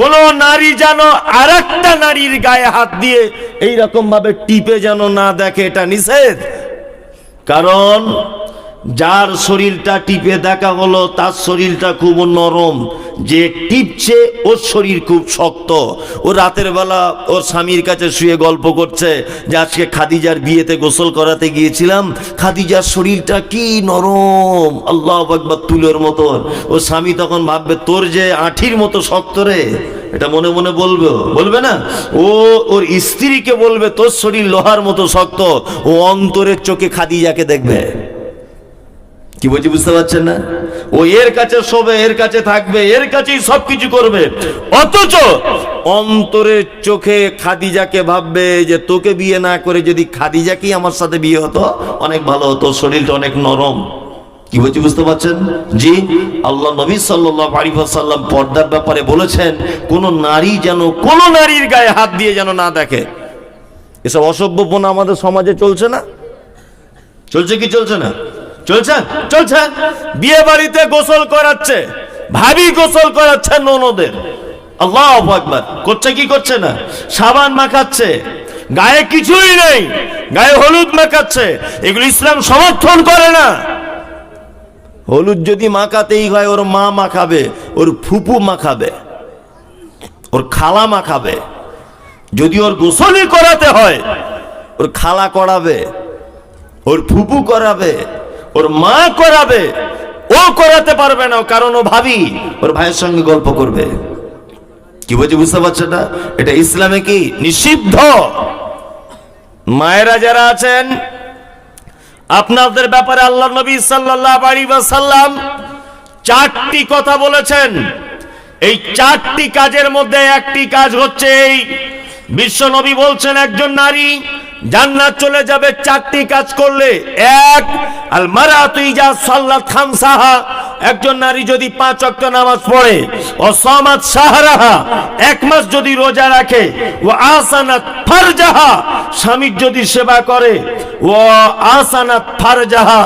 কোন নারী যেন আর একটা নারীর গায়ে হাত দিয়ে এইরকম ভাবে টিপে যেন না দেখে, এটা নিষেধ। কারণ যার শরীরটা টিপে দেখা হলো তার শরীরটা খুব নরম। যে টিপছে, ওর শরীর খুব শক্ত। ও রাতের বেলা ওর স্বামীর কাছে শুয়ে গল্প করছে যে, আজকে খাদিজার বিয়েতে গোসল করাতে গিয়েছিলাম। খাদিজার শরীরটা কি নরম, আল্লাহ একবার তুলোর মতো ও স্বামী তখন ভাববে, তোর যে আঠির মতো শক্ত রে, এটা মনে মনে বলবে বলবে না? ও ওর স্ত্রীকে বলবে, তোর শরীর লোহার মতো শক্ত। ও অন্তরের চোখে খাদিজাকে দেখবে। কি বলছি বুঝতে পারছেন না? ও এর কাছে শোবে, এর কাছে থাকবে, এর কাছেই সবকিছু করবে। অথচ অন্তরের চোখে খাদিজাকে ভাববে যে তোকে বিয়ে না করে যদি খাদিজাকেই আমার সাথে বিয়ে হতো, অনেক ভালো হতো, শরীরটা অনেক নরম। কি বলছি বুঝতে পারছেন? জি, আল্লাহ নবী সাল্লাল্লাহু আলাইহি ওয়াসাল্লাম পর্দার ব্যাপারে বলেছেন, কোন নারী যেন, কোন নারীর গায়ে হাত দিয়ে যেন না দেখে। এসব অসভ্যপনা আমাদের সমাজে চলছে না? চলছে কি চলছে না? চলছে? চলছে? বিয়ে বাড়িতে গোসল করাচ্ছে। ভাবি গোসল করাচ্ছে ননদের। আল্লাহ আকবার। করছে কি করছে না? সাবান মাখাচ্ছে। গায়ে কিছুই নেই। গায়ে হলুদ মাখাচ্ছে। এগুলো ইসলাম সমর্থন করে না। হলুদ যদি মাখাতেই হয়, ওর মা মাখাবে, ওর ফুপু মাখাবে, ওর খালা মাখাবে। যদি ওর গোসলই করাতে হয়, ওর খালা করাবে, ওর ফুপু করাবে ওর মা করাবে ও করাতে পারবে না কারণ ও ভাবি। ওর ভাইয়ের সঙ্গে গল্প করবে। কি বলছি বুঝতে পারছেন না এটা ইসলামে কি? নিষিদ্ধ। মায়েরা যারা আছেন আপনাদের ব্যাপারে আল্লাহ নবী আলাইহি চারটি কথা বলেছেন। এই চারটি কাজের মধ্যে একটি কাজ হচ্ছে এই। বিশ্ব নবী বলছেন একজন নারী জান্নাত চলে যাবে চারটি কাজ করলে। এক আল মারা তুই যা সাল্লাত খামসাহা। একজন নারী যদি পাঁচ ওয়াক্ত নামাজ পড়ে, ও সামাত সাহারাহা, এক মাস যদি রোজা রাখে, ও আসানাত ফারজাহা, স্বামীর যদি সেবা করে, ও আসানাত ফারজাহা,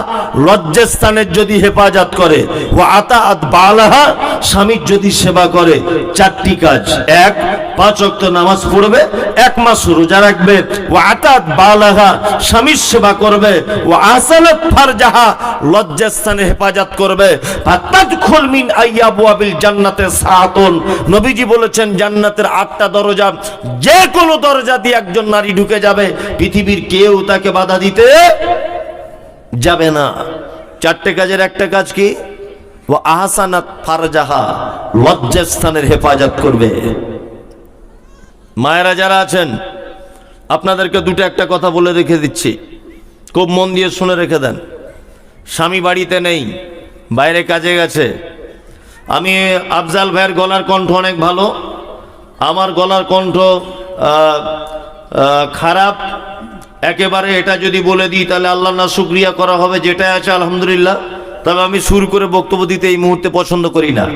লজ্জাস্থানের যদি হেফাজত করে, ও আতাআত বালাহা, স্বামীর যদি সেবা করে, চারটি কাজ। এক, পাঁচ ওয়াক্ত নামাজ পড়বে, এক মাস রোজা রাখবে, ও আতাত বালাহা, স্বামীর সেবা করবে, ও আসানাত ফারজাহা, লজ্জাস্থানে হেফাজত করবে। ফাতাদখুল মিন আইয়াবুয়াবিল জান্নাতে সাআতুন নবীজি বলেছেন, জান্নাতের আটটা দরজা যে কোনো দরজা দিয়ে একজন নারী ঢুকে যাবে, পৃথিবীর কেউ তাকে বাধা দিতে যাবে না। চারটে কাজের একটা কাজ কি? ও আহসানাত ফারজাহা লজ্জাস্থানের হেফাজত করবে। মায়েরা যারা আছেন, আপনাদেরকে দুটো একটা কথা বলে রেখে দিচ্ছি। খুব মন দিয়ে শুনে রেখে দেন। স্বামী বাড়িতে নেই বাইরে কাজে গেছে। আমি আফজাল ভাইয়ের গলার কণ্ঠ অনেক ভালো। আমার গলার কণ্ঠ খারাপ। একেবারে এটা যদি বলে দিই, তাহলে আল্লাহ না শুক্রিয়া করা হবে যেটা আছে, আলহামদুলিল্লাহ। তবে আমি সুর করে বক্তব্য দিতে এই মুহূর্তে পছন্দ করি না।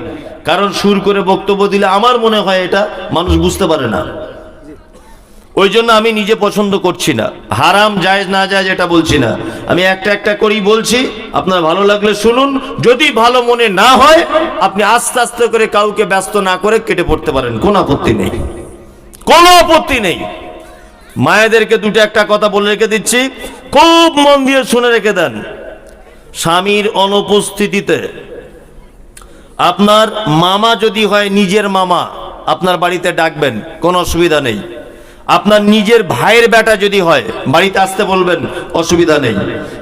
কারণ সুর করে বক্তব্য দিলে আমার মনে হয় এটা মানুষ বুঝতে পারে না। ওই জন্য আমি নিজে পছন্দ করছি না। হারাম যায় না যায় এটা বলছি না। আমি একটা একটা করেই বলছি, আপনার ভালো লাগলে শুনুন, যদি ভালো মনে না হয়, আপনি আস্তে আস্তে করে কাউকে ব্যস্ত না করে কেটে পড়তে পারেন, কোনো আপত্তি নেই। কোনো আপত্তি নেই। মায়েদেরকে দুটো একটা কথা বলে রেখে দিচ্ছি, খুব মন দিয়ে শুনে রেখে দেন। স্বামীর অনুপস্থিতিতে আপনার মামা যদি হয়, নিজের মামা, আপনার বাড়িতে ডাকবেন, কোনো অসুবিধা নেই। আপনার নিজের ভাইয়ের বেটা যদি হয়, বাড়িতে আসতে বলবেন, অসুবিধা নেই।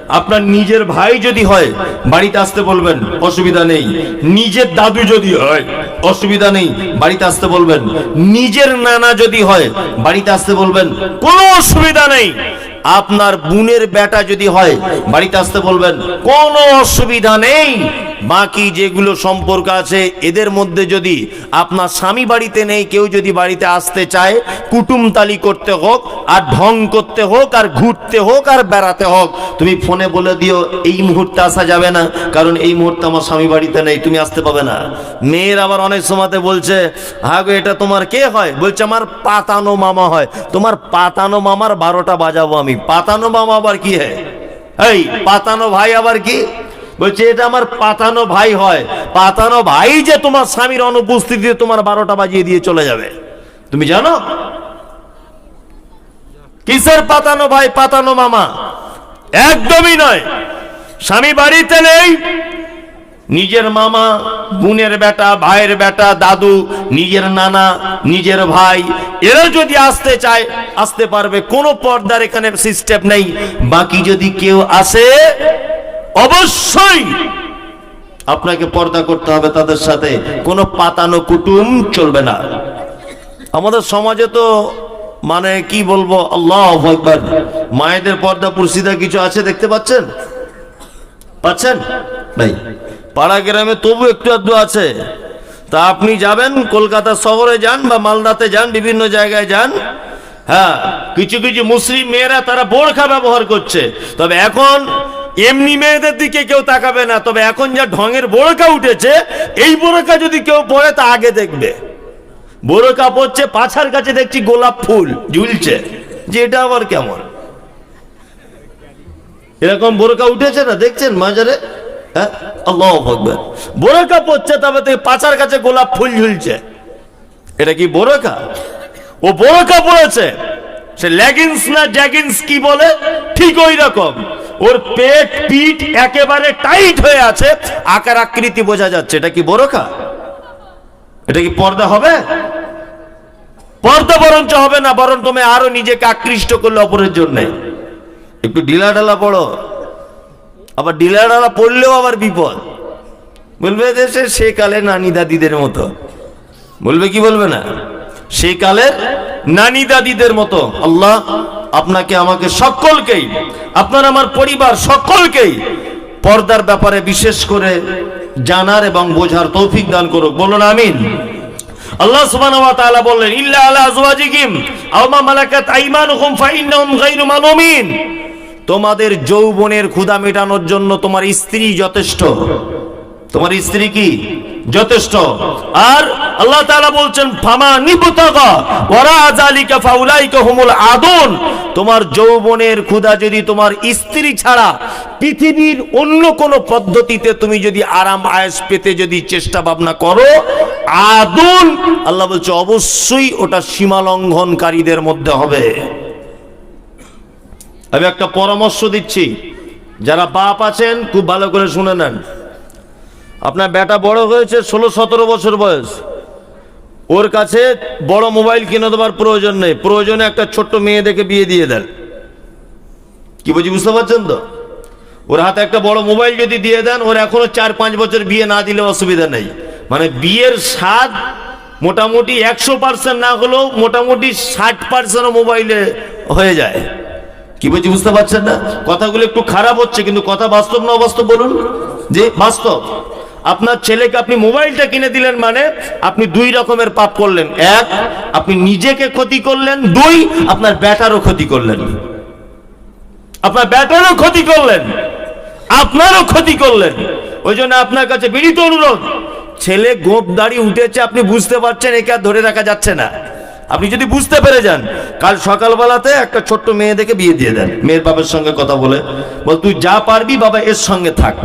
আপনার নিজের ভাই যদি হয়, বাড়িতে আসতে বলবেন, অসুবিধা নেই। নিজের দাদু যদি হয়, অসুবিধা নেই, বাড়িতে আসতে বলবেন। নিজের নানা যদি হয়, বাড়িতে আসতে বলবেন, কোনো অসুবিধা নেই। আপনার বোনের বেটা যদি হয়, বাড়িতে আসতে বলবেন, কোনো অসুবিধা নেই। বাকি যেগুলো সম্পর্ক আছে, এদের মধ্যে যদি আপনার স্বামী বাড়িতে নেই, কেউ যদি বাড়িতে আসতে চায় কুটুমতালি করতে হোক, আর ঢং করতে হোক, আর ঘুরতে হোক, আর বেড়াতে হোক, তুমি ফোনে বলে দিও, এই মুহূর্তে আসা যাবে না, কারণ এই মুহূর্তে আমার স্বামী বাড়িতে নেই, তুমি আসতে পাবে না। মেয়ের আবার অনেক সময়তে বলছে, হাগো, এটা তোমার কে হয়? বলছে, আমার পাতানো মামা হয়। তোমার পাতানো মামার বারোটা বাজাবো আমি। পাতানো মামা আবার কি হয় এই, পাতানো ভাই আবার কি? বলছে, এটা আমার পাতানো ভাই হয়। পাতানো ভাই যে তোমার স্বামীর অনুপস্থিতিতে তোমার বারোটা বাজিয়ে দিয়ে চলে যাবে। তুমি জানো? কিসের পাতানো ভাই? পাতানো মামা। একদমই নয়। স্বামী বাড়িতে নেই। নিজের মামা, বোনের বেটা, ভাইয়ের বেটা, দাদু, নিজের নানা, নিজের ভাই, এরা যদি আসতে চায়, আসতে পারবে। কোনো পর্দার এখানে সিস্টেম নেই। বাকি যদি কেউ আসে অবশ্যই আপনাকে পর্দা করতে হবে তাদের সাথে। কোনো পাতানো কুটুম চলবে না। আমাদের সমাজে তো মানে কি বলব, আল্লাহ একবার মায়েদের পর্দা পুরসিদা কিছু আছে দেখতে পাচ্ছেন? পাচ্ছেন? নাই। পাড়া গ্রামে তবু একটু আধটু আছে। তা আপনি যাবেন, কলকাতা শহরে যান বা মালদাতে যান, বিভিন্ন জায়গায় যান। হ্যাঁ কিছু কিছু মুসলিম মেয়েরা তারা বোরখা ব্যবহার করছে। তবে এখন এমনি মেয়েদের দিকে কেউ তাকাবে না, তবে এখন যা ঢঙের বোরকা উঠেছে, এই বোরখা যদি কেউ পড়ে তা আগে দেখবে। বোরকা পড়ছে পাছার কাছে দেখছি গোলাপ ফুল ঝুলছে। যে এটা আবার কেমন? এরকম বোরকা উঠেছে না, দেখছেন মাজারে? হ্যাঁ? বোরকা পড়ছে তবে পাচার কাছে গোলাপ ফুল ঝুলছে। এটা কি বোরকা? ও বোরকা পড়েছে সে লেগিংস না জ্যাগিংস কি বলে? ঠিক ওই রকম। ওর পেট, পিঠ একেবারে টাইট হয়ে আছে। আকার আকৃতি বোঝা যাচ্ছে। এটা কি বোরকা এটা কি পর্দা হবে? পর্দা বরঞ্চ হবে না বরং তুমি আরও নিজেকে আকৃষ্ট করলে অপরের জন্য। একটু ঢিলা ঢালা পড়ো। আবার ঢিলা ঢালা পড়লেও আবার বিপদ। বলবে দেশে সে কালে নানি দাদিদের মতো। বলবে কি বলবে না? সেই কালের নানি দাদিদের মতো। আল্লাহ আপনাকে, আমাকে সকলকেই, আপনার, আমার পরিবার সকলকেই পর্দার ব্যাপারে বিশেষ করে জানার এবং বোঝার তৌফিক দান করুক। বলুন, আমিন। আল্লাহ সুবহানাহু বললেন, ইল্লা আলা তোমাদের যৌবনের ক্ষুধা মেটানোর জন্য তোমার স্ত্রী যথেষ্ট। তোমার স্ত্রী কি? যথেষ্ট। আর আল্লাহ তাআলা বলছেন, ফামা নিবতাগা ওরা জালিকা ফাউলাইকা হুমুল আদুন। তোমার যৌবনের ক্ষুধা যদি তোমার স্ত্রী ছাড়া পৃথিবীর অন্য কোন পদ্ধতিতে তুমি যদি আরাম আয়েস পেতে যদি চেষ্টা ভাবনা করো, আদুন, আল্লাহ বলছে, অবশ্যই ওটা সীমা লঙ্ঘনকারীদের মধ্যে হবে। আমি একটা পরামর্শ দিচ্ছি। যারা বাপ আছেন, খুব ভালো করে শুনে নেন। আপনার বেটা বড় হয়েছে, ষোলো, সতেরো বছর বয়স। ওর কাছে বড় মোবাইল কিনে দেওয়ার প্রয়োজন নেই। প্রয়োজনে একটা ছোট্ট মেয়ে দেখে বিয়ে দিয়ে দেন। কি বলছি বুঝতে পারছেন তো? ওর হাতে একটা বড় মোবাইল যদি দিয়ে দেন, ওর এখনও চার, পাঁচ বছর বিয়ে না দিলে অসুবিধা নেই। মানে বিয়ের স্বাদ মোটামুটি একশো পার্সেন্ট না হলেও মোটামুটি ষাট পার্সেন্ট মোবাইলে হয়ে যায়। কি বলছি বুঝতে পারছেন না? কথাগুলো একটু খারাপ হচ্ছে, কিন্তু কথা বাস্তব না অবাস্তব বলুন। যে বাস্তব। আপনার ছেলেকে আপনি মোবাইলটা কিনে দিলেন মানে আপনি দুই রকমের পাপ করলেন। এক, আপনি নিজেকে ক্ষতি করলেন। দুই, আপনার ব্যাটারও ক্ষতি করলেন। আপনার ব্যাটারও ক্ষতি করলেন। আপনারও ক্ষতি করলেন। ওই জন্য আপনার কাছে বিনীত অনুরোধ, ছেলে গোপ দাড়ি উঠেছে, আপনি বুঝতে পারছেন, একে আর ধরে রাখা যাচ্ছে না। আপনি যদি বুঝতে পেরে যান, কাল সকালবেলাতে একটা ছোট্ট মেয়ে দেখে বিয়ে দিয়ে দেন। মেয়ের বাবার সঙ্গে কথা বলে, বল, তুই যা পারবি বাবা, এর সঙ্গে থাক।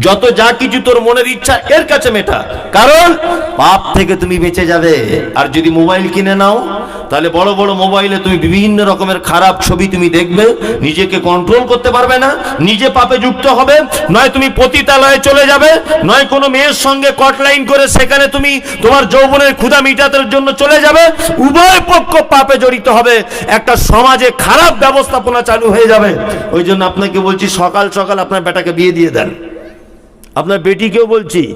যত যা কিছু তোর মনের ইচ্ছা এর কাছে মেটা। কারণ পাপ থেকে তুমি বেঁচে যাবে। আর যদি মোবাইল কিনে নাও, তাহলে বড় বড় মোবাইলে তুমি বিভিন্ন রকমের খারাপ ছবি তুমি দেখবে। নিজেকে কন্ট্রোল করতে পারবে না, নিজে পাপে যুক্ত হবে। নয় তুমি পতিতালয়ে চলে যাবে, নয় কোনো মেয়ের সঙ্গে কটলাইন করে সেখানে তুমি তোমার যৌবনের ক্ষুধা মিটাতের জন্য চলে যাবে। উভয় পক্ষ পাপে জড়িত হবে। একটা সমাজে খারাপ ব্যবস্থাপনা চালু হয়ে যাবে। ওই জন্য আপনাকে বলছি, সকাল সকাল আপনার বেটাকে বিয়ে দিয়ে দেন। আপনার বেটিকেও বলছি?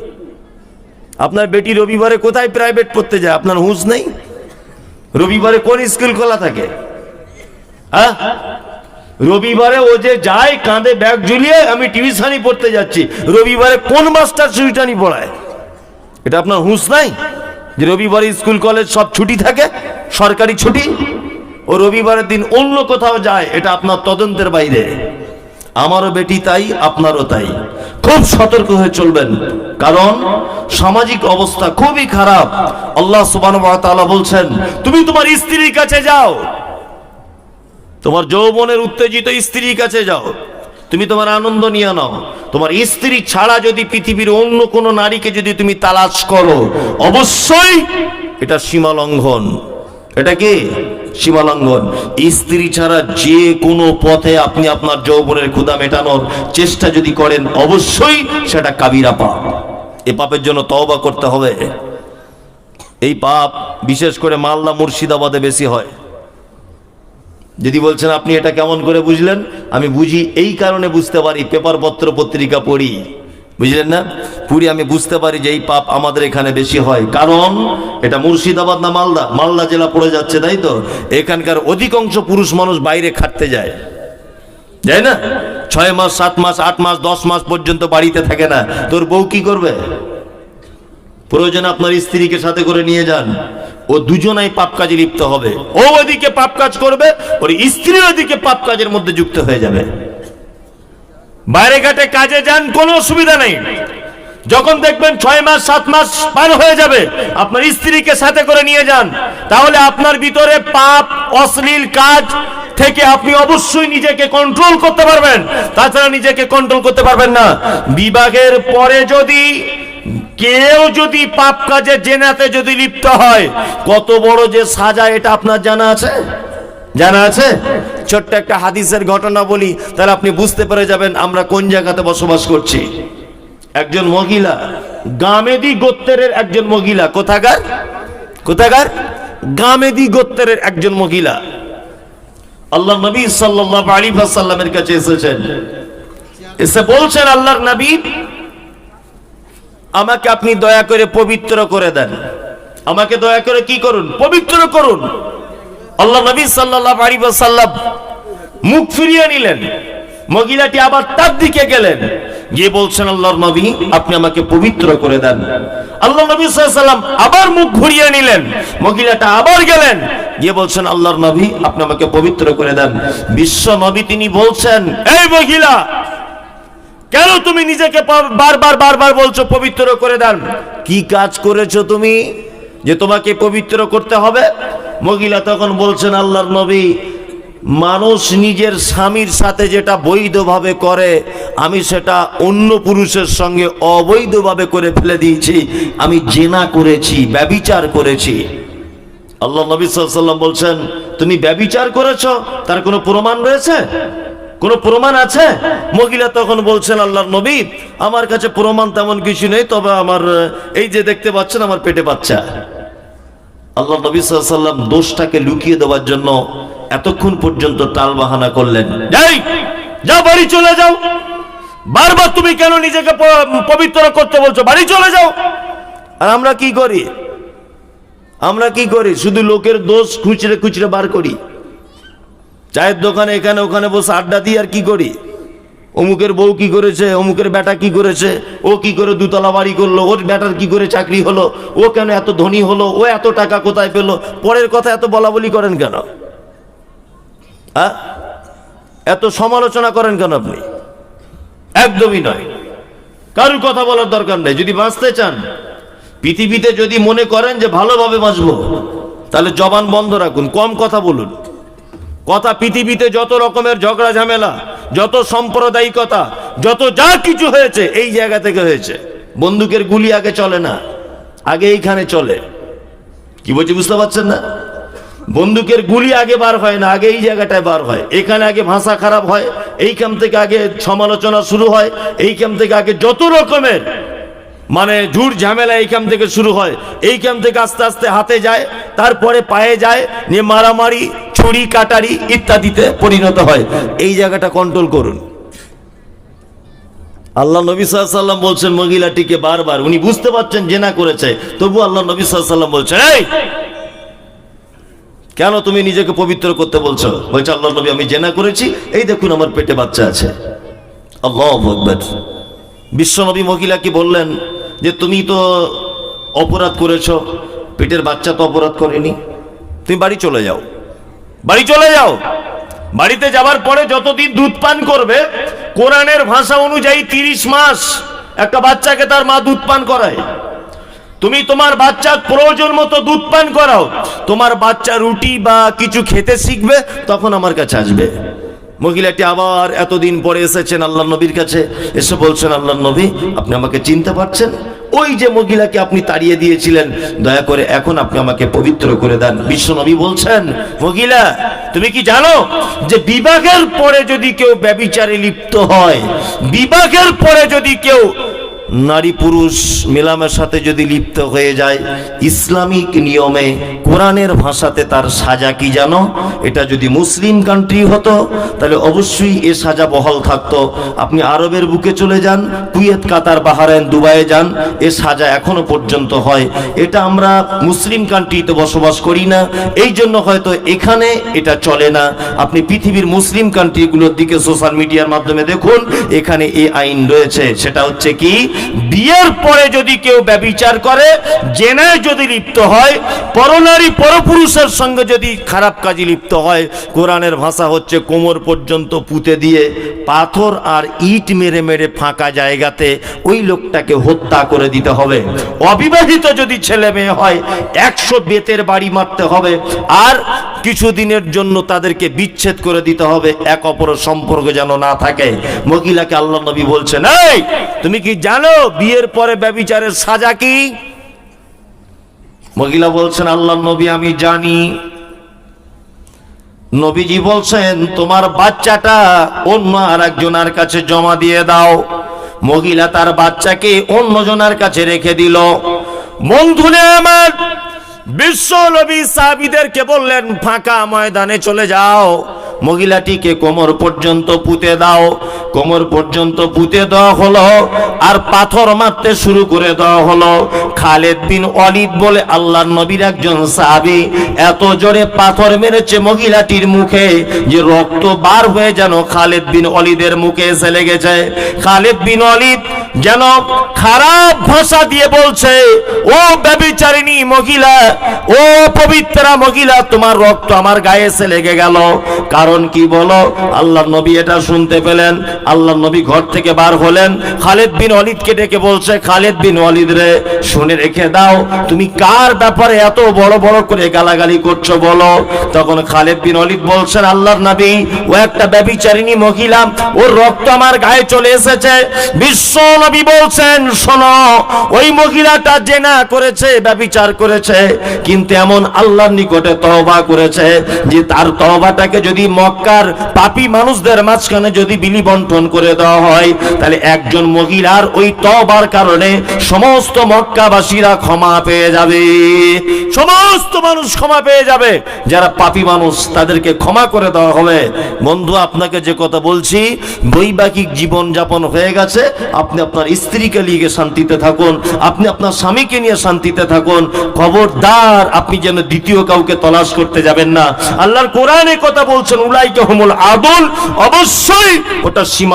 আপনার বেটি রবিবারে কোথায় প্রাইভেট পড়তে যায়? আপনার হুঁশ নেই? রবিবারে কোন স্কুল খোলা থাকে? হ্যাঁ? রবিবারে ও যে যায়, কাঁধে ব্যাগ ঝুলিয়ে আমি টিউশনি পড়তে যাচ্ছি। রবিবারে কোন মাস্টার সুইটানি পড়ায়? এটা আপনার হুঁশ নাই? যে রবিবারে স্কুল কলেজ সব ছুটি থাকে? সরকারি ছুটি? ও রবিবারের দিন অন্য কোথাও যায়, এটা আপনার তদন্তের বাইরে। আমারও বেটি তাই, আপনারও তাই। খুব সতর্ক হয়ে চলবেন, কারণ সামাজিক অবস্থা খুবই খারাপ। আল্লাহ ওয়া বলছেন, তুমি তোমার স্ত্রীর কাছে যাও। তোমার যৌবনের উত্তেজিত স্ত্রীর কাছে যাও। তুমি তোমার আনন্দ নিয়ে নাও। তোমার স্ত্রী ছাড়া যদি পৃথিবীর অন্য কোনো নারীকে যদি তুমি তালাশ করো, অবশ্যই এটা সীমা লঙ্ঘন। এটা কি? সীমা লঙ্ঘন স্ত্রী ছাড়া যে কোনো পথে আপনি আপনার যৌবনের ক্ষুদা মেটানোর চেষ্টা যদি করেন, অবশ্যই সেটা কাবিরা পাপ। এ পাপের জন্য তওবা করতে হবে। এই পাপ বিশেষ করে মালদা, মুর্শিদাবাদে বেশি হয়। যদি বলছেন, আপনি এটা কেমন করে বুঝলেন? আমি বুঝি, এই কারণে বুঝতে পারি পেপার পত্র পত্রিকা পড়ি। বুঝলেন না? পুরি আমি বুঝতে পারি যে এই পাপ আমাদের এখানে বেশি হয়। কারণ এটা মুর্শিদাবাদ না মালদা? মালদা জেলা পড়ে যাচ্ছে, তাই তো? এখানকার অধিকাংশ পুরুষ মানুষ বাইরে খাটতে যায়। যায় না? ছয় মাস, সাত মাস, আট মাস, দশ মাস পর্যন্ত বাড়িতে থাকে না। তোর বউ কি করবে? প্রয়োজন আপনার স্ত্রীকে সাথে করে নিয়ে যান। ও দুজনাই পাপ কাজে লিপ্ত হবে। ও ওদিকে পাপ কাজ করবে, ওর স্ত্রী ওদিকে পাপ কাজের মধ্যে যুক্ত হয়ে যাবে। বাইরে ঘাটে কাজে যান, কোনো অসুবিধা নেই। যখন দেখবেন ছয় মাস, সাত মাস পার হয়ে যাবে, আপনার স্ত্রীকে সাথে করে নিয়ে যান। তাহলে আপনার ভিতরে পাপ, অশ্লীল কাজ থেকে আপনি অবশ্যই নিজেকে কন্ট্রোল করতে পারবেন। তাছাড়া নিজেকে কন্ট্রোল করতে পারবেন না। বিভাগের পরে যদি কেউ যদি পাপ কাজে জেনাতে যদি লিপ্ত হয়, কত বড় যে সাজা এটা আপনার জানা আছে? জানা আছে? ছোট্ট একটা হাদিসের ঘটনা বলি, তাহলে আপনি বুঝতে পেরে যাবেন আমরা কোন জায়গাতে বসবাস করছি। একজন মহিলা, গামেদি গোত্রের একজন মহিলা, কোথাকার? কোথাকার? গামেদি গোত্রের একজন মহিলা। আল্লাহ নবী সাল্লাল্লাহু আলাইহি ওয়াসাল্লামের কাছে এসেছেন। এসে বলছেন, আল্লাহর নবী, আমাকে আপনি দয়া করে পবিত্র করে দেন। আমাকে দয়া করে কি করুন? পবিত্র করুন। আল্লাহ নবী সাল্লাল্লাহু আলাইহি ওয়াসাল্লাম মুখ ফিরিয়ে নিলেন। মহিলাটি আবার তার দিকে গেলেন। গিয়ে বলছেন, আল্লাহর নবী, আপনি আমাকে পবিত্র করে দেন। আল্লাহ নবী ওয়াসাল্লাম আবার মুখ ঘুরিয়ে নিলেন। মহিলাটা আবার গেলেন। গিয়ে বলছেন, আল্লাহর নবী, আপনি আমাকে পবিত্র করে দেন। বিশ্ব নবী তিনি বলছেন, এই মহিলা, কেন তুমি নিজেকে বারবার বারবার বলছো পবিত্র করে দেন? কি কাজ করেছ তুমি যে তোমাকে পবিত্র করতে হবে? মহিলা তখন বলছেন, আল্লাহর নবী, মানুষ নিজের স্বামীর সাথে যেটা বৈধভাবে করে, আমি সেটা অন্য পুরুষের সঙ্গে অবৈধভাবে করে ফেলে দিয়েছি। আমি জেনা করেছি, ব্যবিচার করেছি। আল্লাহ নবী সাল্লাম বলছেন, তুমি ব্যবিচার করেছ? তার কোনো প্রমাণ রয়েছে? কোনো প্রমাণ আছে? মহিলা তখন বলছেন, আল্লাহর নবী, আমার কাছে প্রমাণ তেমন কিছু নেই, তবে আমার, এই যে দেখতে পাচ্ছেন, আমার পেটে বাচ্চা। আল্লাহ নবী সাল্লাম দোষটাকে লুকিয়ে দেওয়ার জন্য এতক্ষণ পর্যন্ত টাল বাহানা করলেন। যাই যাও বাড়ি চলে যাও। বারবার তুমি কেন নিজেকে পবিত্র করতে বলছো? বাড়ি চলে যাও। আর আমরা কি করি? আমরা কি করি? শুধু লোকের দোষ খুচরে খুচরে বার করি। চায়ের দোকানে এখানে ওখানে বসে আড্ডা দিই আর কি করি? অমুকের বউ কি করেছে? অমুকের বেটা কি করেছে? ও কি করে দুতলা বাড়ি করল? ওর বেটার কি করে চাকরি হলো? ও কেন এত ধনী হলো? ও এত টাকা কোথায় পেল? পরের কথা এত বলা বলি করেন কেন? হ্যাঁ? এত সমালোচনা করেন কেন আপনি? একদমই নয়। কারুর কথা বলার দরকার নেই। যদি বাঁচতে চান, পৃথিবীতে যদি মনে করেন যে ভালোভাবে বাঁচবো, তাহলে জবান বন্ধ রাখুন, কম কথা বলুন। কথা পৃথিবীতে যত রকমের ঝগড়া ঝামেলা যত সাম্প্রদায়িকতা, যত যা কিছু হয়েছে, এই জায়গা থেকে হয়েছে। বন্দুকের গুলি আগে চলে না, আগে এইখানে চলে। কি বলছি, বুঝতে পারছেন না? বন্দুকের গুলি আগে বার হয় না, আগে এই জায়গাটায় বার হয়। এখানে আগে ভাষা খারাপ হয়, এইখান থেকে আগে সমালোচনা শুরু হয়, এইখান থেকে আগে যত রকমের মানে ঝুট ঝামেলা এইখান থেকে শুরু হয়, এইখান থেকে আস্তে আস্তে হাতে যায়, তারপরে পায়ে যায়, নিয়ে মারামারি ছুরি, কাটারি ইত্যাদিতে পরিণত হয়। এই জায়গাটা কন্ট্রোল করুন। আল্লাহ নবী সাল্লাম বলছেন, মহিলাটিকে বারবার। উনি বুঝতে পারছেন জেনা করেছে। তবু আল্লাহ নবী সাল্লাম বলছেন, এই, কেন তুমি নিজেকে পবিত্র করতে বলছো? বলছে, আল্লাহ নবী, আমি জেনা করেছি, এই দেখুন আমার পেটে বাচ্চা আছে। আল্লাহ আকবার। বিশ্বনবী মহিলা কি বললেন? যে, তুমি তো অপরাধ করেছ, পেটের বাচ্চা তো অপরাধ করেনি। তুমি বাড়ি চলে যাও। বাড়ি চলে যাও। বাড়িতে যাবার পরে যতদিন দুধ পান করবে, কোরআনের ভাষা অনুযায়ী তিরিশ মাস একটা বাচ্চাকে তার মা দুধ পান করায়। তুমি তোমার বাচ্চার প্রয়োজন মতো দুধ পান করাও। তোমার বাচ্চা রুটি বা কিছু খেতে শিখবে, তখন আমার কাছে আসবে। মহিলাটি আবার এতদিন পরে এসেছেন আল্লাহ নবীর কাছে, এসে বলছেন আল্লাহ নবী, আপনি আমাকে চিনতে পারছেন? ওই যে মহিলাকে আপনি তাড়িয়ে দিয়েছিলেন, দয়া করে এখন আপনি আমাকে পবিত্র করে দেন। বিশ্ব নবী বলছেন, মহিলা, তুমি কি জানো যে বিবাহের পরে যদি কেউ ব্যবিচারে লিপ্ত হয়, বিবাহের পরে যদি কেউ নারী পুরুষ মেলামেশাতে যদি লিপ্ত হয়ে যায়, ইসলামিক নিয়মে কোরআনের ভাষাতে তার সাজা কি জানো? এটা যদি মুসলিম কান্ট্রি হতো, তাহলে অবশ্যই এ সাজা বহাল থাকতো। আপনি আরবের বুকে চলে যান, কুয়েত, কাতার বাহারেন দুবাইয়ে যান, এ সাজা এখনও পর্যন্ত হয়। এটা আমরা মুসলিম কান্ট্রিতে বসবাস করি না, এই জন্য হয়তো এখানে এটা চলে না। আপনি পৃথিবীর মুসলিম কান্ট্রিগুলোর দিকে সোশ্যাল মিডিয়ার মাধ্যমে দেখুন, এখানে এই আইন রয়েছে। সেটা হচ্ছে কি? বিয়ের পরে যদি কেউ ব্যবিচার করে জেনায় যদি লিপ্ত হয়, পরনারী পরপুরুষের সঙ্গে যদি খারাপ কাজে লিপ্ত হয়, কোরআনের ভাষা হচ্ছে কোমর পর্যন্ত পুঁতে দিয়ে পাথর আর ইট মেরে মেরে ফাঁকা জায়গাতে ওই লোকটাকে হত্যা করে দিতে হবে। অবিবাহিত যদি ছেলে মেয়ে হয়, একশো বেতের বাড়ি মারতে হবে। আর কিছুদিনের জন্য তাদেরকে বিচ্ছেদ করে দিতে হবে, এক অপরের সম্পর্ক যেন না থাকে। মহিলাকে আল্লাহ নবী বলছেন, এই, তুমি কি জানো বিয়ের পরে ব্যবিচারের সাজা কি? মহিলা বলছেন, আল্লাহ নবী, আমি জানি। নবীজি বলছেন, তোমার বাচ্চাটা অন্য আর একজনের কাছে জমা দিয়ে দাও। মহিলা তার বাচ্চাকে অন্য জনের কাছে রেখে দিল, বন্ধুরে আমার বিশ্ব নবী সাহাবিদেরকে বললেন ফাঁকা ময়দানে চলে যাও। মহিলাটিকে কোমর পর্যন্ত পুঁতে দাও। কোমর পর্যন্ত পুঁতে দেওয়া হলো আর পাথর মারতে শুরু করে দেওয়া হলো। খালেদ বিন অলিদ বলে আল্লাহর নবীর একজন সাহাবী এত জোরে পাথর মেরেছে মহিলাটির মুখে যে রক্ত বার হয়ে যেন খালেদ বিন অলিদের মুখে এসে লেগেছে। খালেদ বিন অলিদ যেন খারাপ ভাষা দিয়ে বলছে, ও ব্যবিচারিণী মহিলা, ও পবিত্রা মহিলা, তোমার রক্ত আমার গায়ে এসে লেগে গেল। কারণ কি বলো? আল্লাহ নবী এটা শুনতে পেলেন। আল্লাহ নবী ঘর থেকে বার হলেন। খালেদ বিন অলিদকে ডেকে বলছে, খালেদ বিন অলিদ রে, শুনে রেখে দাও, তুমি কার ব্যাপারে এত বড় বড় করে গালাগালি করছ বলো? তখন খালেদ বিন অলিদ বলছেন, আল্লাহর নবী, ও একটা ব্যবিচারিণী মহিলা, ওর রক্ত আমার গায়ে চলে এসেছে। বিশ্ব নবী বলছেন, শোনো, ওই মহিলাটা জেনা করেছে ব্যবিচার করেছে, কিন্তু এমন আল্লাহর নিকটে তওবা করেছে, যে তার তওবাটাকে যদি মক্কার পাপী মানুষদের মাঝখানে যদি বিলি বন্টন করে দেওয়া হয়, তাহলে একজন মহিলার ওই তওবার কারণে সমস্ত মক্কাবাসীরা ক্ষমা পেয়ে যাবে। সমস্ত মানুষ ক্ষমা পেয়ে যাবে। যারা পাপী মানুষ, তাদেরকে ক্ষমা করে দেওয়া হবে। বন্ধু, আপনাকে যে কথা বলছি, বৈবাহিক জীবন যাপন হয়ে গেছে। আপনি আপনার স্ত্রীকে নিয়ে শান্তিতে থাকুন। আপনি আপনার স্বামীকে নিয়ে শান্তিতে থাকুন। খবরদার, আপনি যেন দ্বিতীয় কাউকে তলাশ করতে যাবেন না। আল্লাহর কোরআনে কথা বলছেন আদল অবশ্যই ওটা সীমা